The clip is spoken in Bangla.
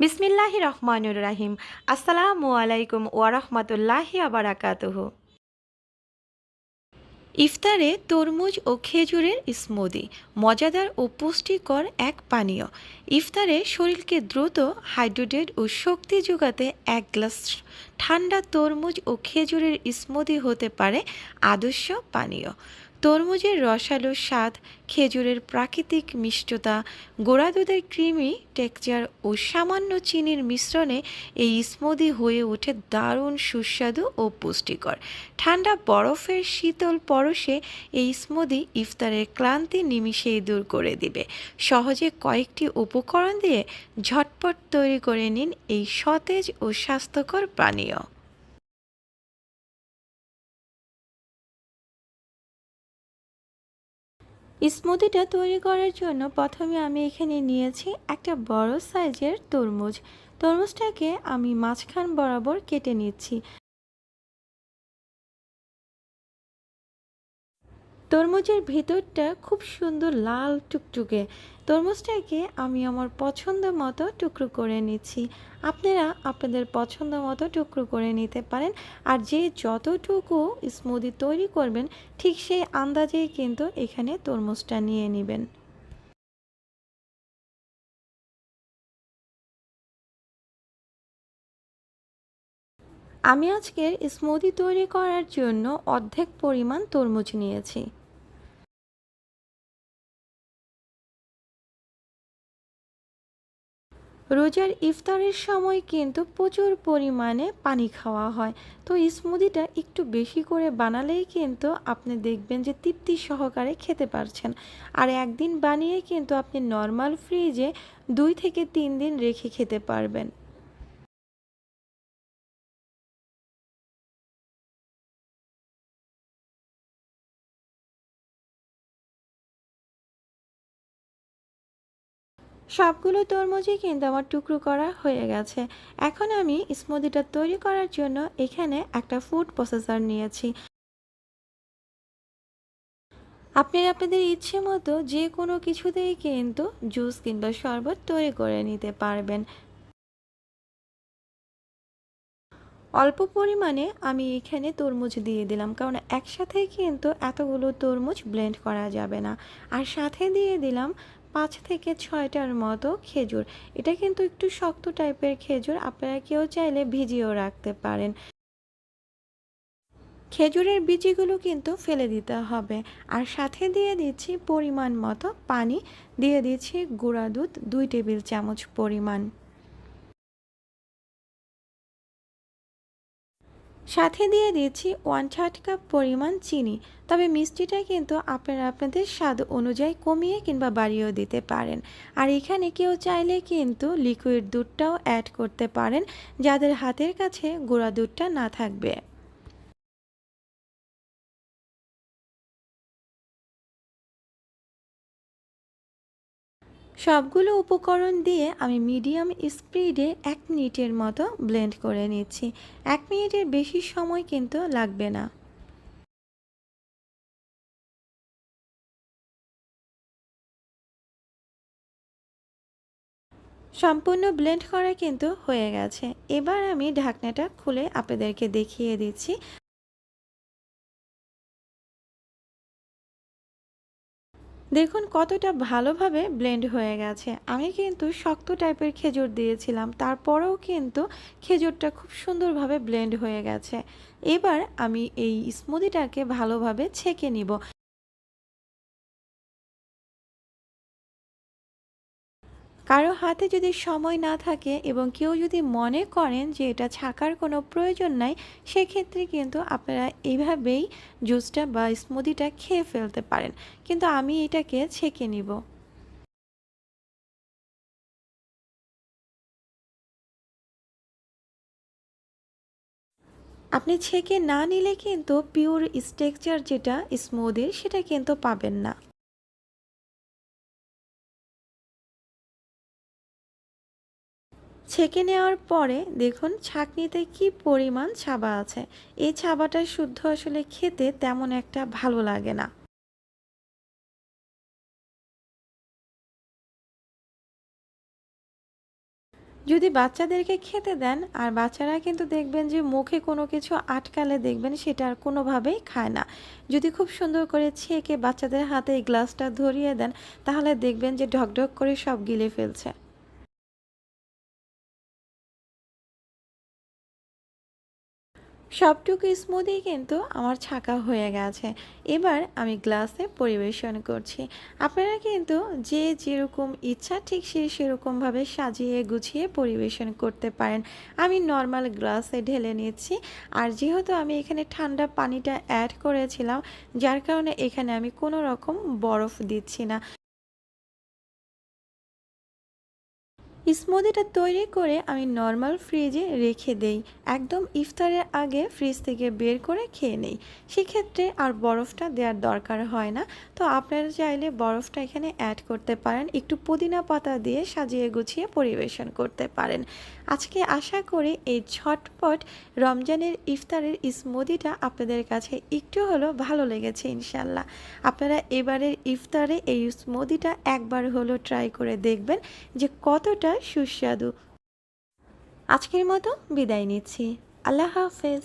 বিসমিল্লাহি রহমানুর রাহিম। আসসালামু আলাইকুম ওয়ারহমতুল্লাহি আবারাকাতুহ ইফতারে তরমুজ ও খেজুরের স্মুদি, মজাদার ও পুষ্টিকর এক পানীয়। ইফতারে শরীরকে দ্রুত হাইড্রেটেড ও শক্তি যোগাতে এক গ্লাস ঠান্ডা তরমুজ ও খেজুরের স্মুদি হতে পারে আদর্শ পানীয়। তরমুজের রসালো স্বাদ, খেজুরের প্রাকৃতিক মিষ্টতা, গোড়া দুধের ক্রিমি, টেক্সচার ও সামান্য চিনির মিশ্রণে এই স্মুদি হয়ে ওঠে দারুণ সুস্বাদু ও পুষ্টিকর। ঠান্ডা বরফের শীতল পরশে এই স্মুদি ইফতারের ক্লান্তি নিমিষেই দূর করে দিবে। সহজে কয়েকটি উপকরণ দিয়ে ঝটপট তৈরি করে নিন এই সতেজ ও স্বাস্থ্যকর পানীয়। স্মুদিটা তৈরি করার জন্য প্রথমে আমি এখানে নিয়েছি একটা বড় সাইজের তরমুজ। তরমুজটাকে আমি মাঝখান বরাবর কেটে নিচ্ছি। তরমুজের ভিতরটা খুব সুন্দর লাল টুকটুকে। তরমুজটাকে আমি আমার পছন্দ মতো টুকরো করে নিচ্ছি। আপনারা আপনাদের পছন্দ মতো টুকরো করে নিতে পারেন। আর যে যতটুকু স্মুদি তৈরি করবেন, ঠিক সেই আন্দাজেই কিন্তু এখানে তরমুজটা নিয়ে নেবেন। আমি আজকের স্মুদি তৈরি করার জন্য অর্ধেক পরিমাণ তরমুজ নিয়েছি। রোজার ইফতারের সময় কিন্তু প্রচুর পরিমাণে পানি খাওয়া হয়। তো স্মুদিটা একটু বেশি করে বানালেই কিন্তু আপনি দেখবেন যে তৃপ্তি সহকারে খেতে পারছেন। আর একদিন বানিয়ে কিন্তু আপনি নর্মাল ফ্রিজে দুই থেকে তিন দিন রেখে খেতে পারবেন। সবগুলো তরমুজই কিন্তু আমার টুকরো করা হয়ে গেছে। এখন আমি স্মুদিটা তৈরি করার জন্য এখানে একটা ফুড প্রসেসর নিয়েছি। আপনারা, আপনাদের ইচ্ছে মতো যে কোনো কিছুতেই কিন্তু জুস কিংবা শরবত তৈরি করে নিতে পারবেন। অল্প পরিমাণে আমি এখানে তরমুজ দিয়ে দিলাম, কারণ একসাথেই কিন্তু এতগুলো তরমুজ ব্লেন্ড করা যাবে না। আর সাথে দিয়ে দিলাম পাঁচ থেকে ছয়টার মতো খেজুর। এটা কিন্তু একটু শক্ত টাইপের খেজুর, আপনারা কেউ চাইলে ভিজিয়েও রাখতে পারেন। খেজুরের বিচিগুলো কিন্তু ফেলে দিতে হবে। আর সাথে দিয়ে দিচ্ছি পরিমাণ মতো পানি। দিয়ে দিচ্ছি গুঁড়া দুধ, দুই টেবিল চামচ পরিমাণ। সাথে দিয়ে দিয়েছি ওয়ান থার্ড কাপ পরিমাণ চিনি। তবে মিষ্টিটা কিন্তু আপনারা আপনাদের স্বাদ অনুযায়ী কমিয়ে কিংবা বাড়িয়েও দিতে পারেন। আর এখানে কেউ চাইলে কিন্তু লিকুইড দুধটাও অ্যাড করতে পারেন, যাদের হাতের কাছে গুঁড়া দুধটা না থাকবে। সবগুলো উপকরণ দিয়ে আমি মিডিয়াম স্পিডে এক মিনিটের মতো ব্লেন্ড করে নিচ্ছি। এক মিনিটের বেশি সময় কিন্তু লাগবে না। সম্পূর্ণ ব্লেন্ড করা কিন্তু হয়ে গেছে। এবার আমি ঢাকনাটা খুলে আপনাদেরকে দেখিয়ে দিচ্ছি। দেখুন কতটা ভালোভাবে ব্লেন্ড হয়ে গেছে। আমি কিন্তু শক্ত টাইপের খেজুর দিয়েছিলাম, তারপরেও কিন্তু খেজুরটা খুব সুন্দরভাবে ব্লেন্ড হয়ে গেছে। এবার আমি এই স্মুদিটাকে ভালোভাবে ছেঁকে নিব। কারও হাতে যদি সময় না থাকে এবং কেউ যদি মনে করেন যে এটা ছাকার কোনো প্রয়োজন নাই, সেক্ষেত্রে কিন্তু আপনারা এইভাবেই জুসটা বা স্মুদিটা খেয়ে ফেলতে পারেন। কিন্তু আমি এটাকে ছেঁকে নিব। আপনি ছেঁকে না নিলে কিন্তু পিওর স্ট্রেকচার যেটা স্মুদির, সেটা কিন্তু পাবেন না। ছেঁকে নেওয়ার পরে দেখুন ছাঁকনিতে কি পরিমাণ ছাবা আছে। এই ছাবাটা শুদ্ধ আসলে খেতে তেমন একটা ভালো লাগে না। যদি বাচ্চাদেরকে খেতে দেন, আর বাচ্চারা কিন্তু দেখবেন যে মুখে কোনো কিছু আটকালে দেখবেন সেটা আর কোনোভাবেই খায় না। যদি খুব সুন্দর করে ছেঁকে বাচ্চাদের হাতে এই গ্লাসটা ধরিয়ে দেন, তাহলে দেখবেন যে ঢকঢক করে সব গিলে ফেলছে। সবটুকু স্মুদি কিন্তু আমার ছাকা হয়ে গেছে। এবার আমি গ্লাসে পরিবেশন করছি। আপনারা কিন্তু যে যেরকম ইচ্ছা ঠিক সেই সেরকমভাবে সাজিয়ে গুছিয়ে পরিবেশন করতে পারেন। আমি নর্মাল গ্লাসে ঢেলে নিচ্ছি। আর যেহেতু আমি এখানে ঠান্ডা পানিটা অ্যাড করেছিলাম, যার কারণে এখানে আমি কোনো রকম বরফ দিচ্ছি না। স্মুদিটা তৈরি করে আমি নর্মাল ফ্রিজে রেখে দেই। একদম ইফতারের আগে ফ্রিজ থেকে বের করে খেয়ে নেই। সেক্ষেত্রে আর বরফটা দেওয়ার দরকার হয় না। তো আপনারা চাইলে বরফটা এখানে অ্যাড করতে পারেন। একটু পুদিনা পাতা দিয়ে সাজিয়ে গুছিয়ে পরিবেশন করতে পারেন। আজকে আশা করি এই ঝটপট রমজানের ইফতারের স্মুদিটা আপনাদের কাছে একটু হলেও ভালো লেগেছে ইনশাল্লাহ। আপনারা এবারের ইফতারে এই স্মুদিটা একবার হলো ট্রাই করে দেখবেন যে কতটা সুস্বাদু। আজকের মতো বিদায় নিচ্ছি। আল্লাহ হাফেজ।